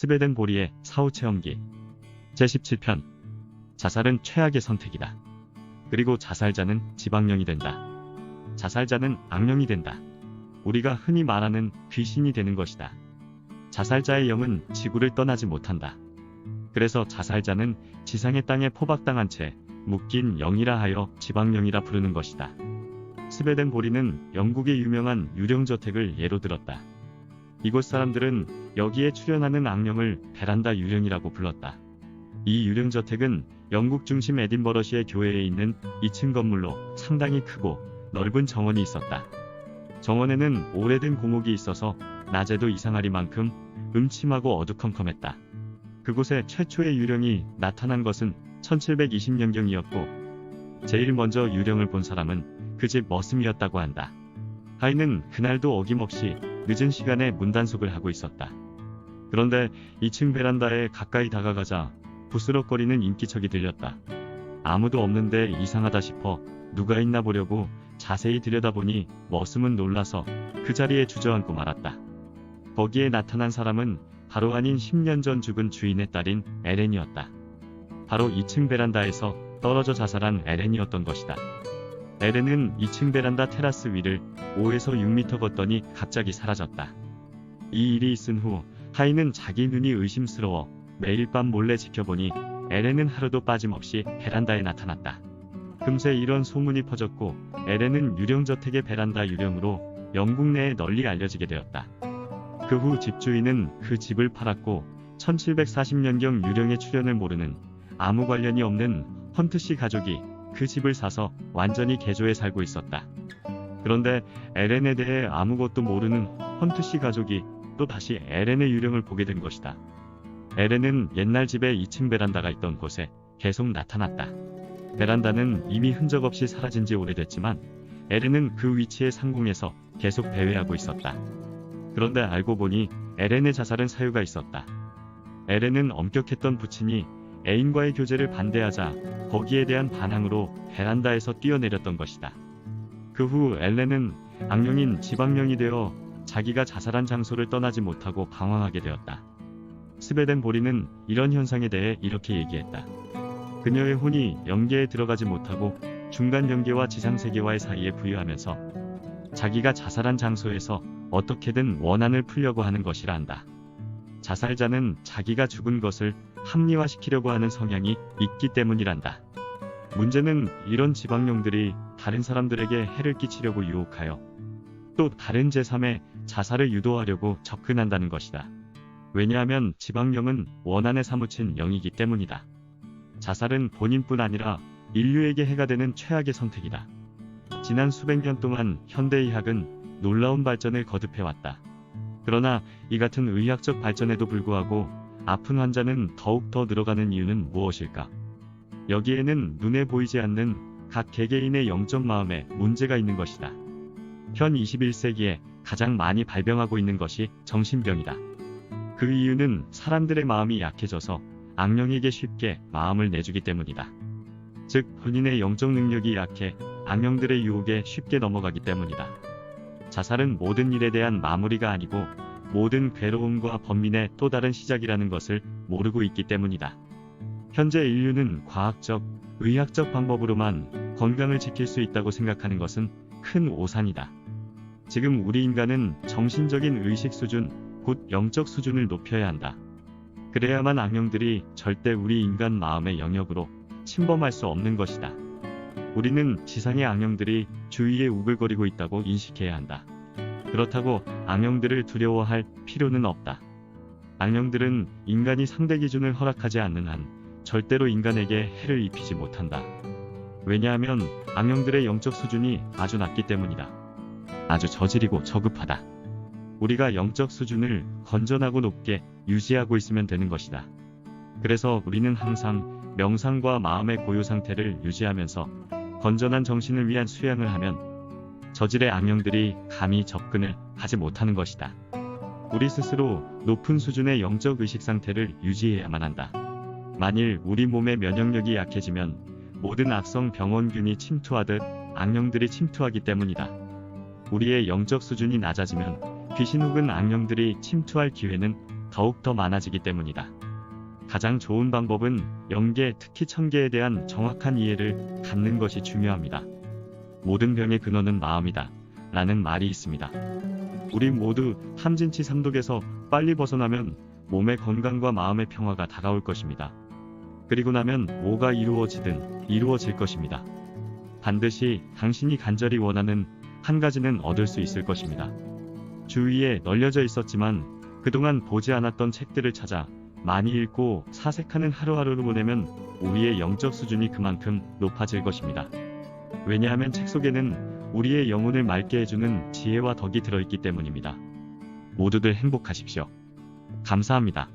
스베덴 보리의 사후 체험기 제17편 자살은 최악의 선택이다. 그리고 자살자는 지방령이 된다. 자살자는 악령이 된다. 우리가 흔히 말하는 귀신이 되는 것이다. 자살자의 영은 지구를 떠나지 못한다. 그래서 자살자는 지상의 땅에 포박당한 채 묶인 영이라 하여 지방령이라 부르는 것이다. 스베덴 보리는 영국의 유명한 유령저택을 예로 들었다. 이곳 사람들은 여기에 출연하는 악령을 베란다 유령이라고 불렀다. 이 유령 저택은 영국 중심 에딘버러시의 교회에 있는 2층 건물로 상당히 크고 넓은 정원이 있었다. 정원에는 오래된 공옥이 있어서 낮에도 이상하리만큼 음침하고 어두컴컴했다. 그곳에 최초의 유령이 나타난 것은 1720년경이었고 제일 먼저 유령을 본 사람은 그 집 머슴이었다고 한다. 하이는 그날도 어김없이 늦은 시간에 문단속을 하고 있었다. 그런데 2층 베란다에 가까이 다가가자 부스럭거리는 인기척이 들렸다. 아무도 없는데 이상하다 싶어 누가 있나 보려고 자세히 들여다보니 머슴은 놀라서 그 자리에 주저앉고 말았다. 거기에 나타난 사람은 바로 아닌 10년 전 죽은 주인의 딸인 에렌이었다. 바로 2층 베란다에서 떨어져 자살한 에렌이었던 것이다. 에렌은 2층 베란다 테라스 위를 5에서 6미터 걷더니 갑자기 사라졌다. 이 일이 있은 후 하이는 자기 눈이 의심스러워 매일 밤 몰래 지켜보니 에렌은 하루도 빠짐없이 베란다에 나타났다. 금세 이런 소문이 퍼졌고 에렌은 유령저택의 베란다 유령으로 영국 내에 널리 알려지게 되었다. 그 후 집주인은 그 집을 팔았고 1740년경 유령의 출현을 모르는 아무 관련이 없는 헌트 씨 가족이 그 집을 사서 완전히 개조해 살고 있었다. 그런데 에렌에 대해 아무것도 모르는 헌트씨 가족이 또 다시 에렌의 유령을 보게 된 것이다. 에렌은 옛날 집에 2층 베란다가 있던 곳에 계속 나타났다. 베란다는 이미 흔적 없이 사라진 지 오래됐지만 에렌은 그 위치의 상공에서 계속 배회하고 있었다. 그런데 알고 보니 에렌의 자살은 사유가 있었다. 에렌은 엄격했던 부친이 애인과의 교제를 반대하자 거기에 대한 반항으로 베란다에서 뛰어내렸던 것이다. 그 후 엘렌은 악령인 지방령이 되어 자기가 자살한 장소를 떠나지 못하고 방황하게 되었다. 스베덴 보리는 이런 현상에 대해 이렇게 얘기했다. 그녀의 혼이 영계에 들어가지 못하고 중간 영계와 지상 세계와의 사이에 부유하면서 자기가 자살한 장소에서 어떻게든 원한을 풀려고 하는 것이라 한다. 자살자는 자기가 죽은 것을 합리화시키려고 하는 성향이 있기 때문이란다. 문제는 이런 지방령들이 다른 사람들에게 해를 끼치려고 유혹하여 또 다른 제3의 자살을 유도하려고 접근한다는 것이다. 왜냐하면 지방령은 원한에 사무친 영이기 때문이다. 자살은 본인뿐 아니라 인류에게 해가 되는 최악의 선택이다. 지난 수백 년 동안 현대의학은 놀라운 발전을 거듭해왔다. 그러나 이 같은 의학적 발전에도 불구하고 아픈 환자는 더욱 더 늘어가는 이유는 무엇일까? 여기에는 눈에 보이지 않는 각 개개인의 영적 마음에 문제가 있는 것이다. 현 21세기에 가장 많이 발병하고 있는 것이 정신병이다. 그 이유는 사람들의 마음이 약해져서 악령에게 쉽게 마음을 내주기 때문이다. 즉, 본인의 영적 능력이 약해 악령들의 유혹에 쉽게 넘어가기 때문이다. 자살은 모든 일에 대한 마무리가 아니고 모든 괴로움과 번민의 또 다른 시작이라는 것을 모르고 있기 때문이다. 현재 인류는 과학적, 의학적 방법으로만 건강을 지킬 수 있다고 생각하는 것은 큰 오산이다. 지금 우리 인간은 정신적인 의식 수준, 곧 영적 수준을 높여야 한다. 그래야만 악령들이 절대 우리 인간 마음의 영역으로 침범할 수 없는 것이다. 우리는 지상의 악령들이 주위에 우글거리고 있다고 인식해야 한다. 그렇다고 악령들을 두려워할 필요는 없다. 악령들은 인간이 상대 기준을 허락하지 않는 한 절대로 인간에게 해를 입히지 못한다. 왜냐하면 악령들의 영적 수준이 아주 낮기 때문이다. 아주 저질이고 저급하다. 우리가 영적 수준을 건전하고 높게 유지하고 있으면 되는 것이다. 그래서 우리는 항상 명상과 마음의 고요 상태를 유지하면서 건전한 정신을 위한 수양을 하면 저질의 악령들이 감히 접근을 하지 못하는 것이다. 우리 스스로 높은 수준의 영적 의식 상태를 유지해야만 한다. 만일 우리 몸의 면역력이 약해지면 모든 악성 병원균이 침투하듯 악령들이 침투하기 때문이다. 우리의 영적 수준이 낮아지면 귀신 혹은 악령들이 침투할 기회는 더욱 더 많아지기 때문이다. 가장 좋은 방법은 영계, 특히 천계에 대한 정확한 이해를 갖는 것이 중요합니다. 모든 병의 근원은 마음이다. 라는 말이 있습니다. 우리 모두 탐진치 삼독에서 빨리 벗어나면 몸의 건강과 마음의 평화가 다가올 것입니다. 그리고 나면 뭐가 이루어지든 이루어질 것입니다. 반드시 당신이 간절히 원하는 한 가지는 얻을 수 있을 것입니다. 주위에 널려져 있었지만 그동안 보지 않았던 책들을 찾아 많이 읽고 사색하는 하루하루를 보내면 우리의 영적 수준이 그만큼 높아질 것입니다. 왜냐하면 책 속에는 우리의 영혼을 맑게 해주는 지혜와 덕이 들어있기 때문입니다. 모두들 행복하십시오. 감사합니다.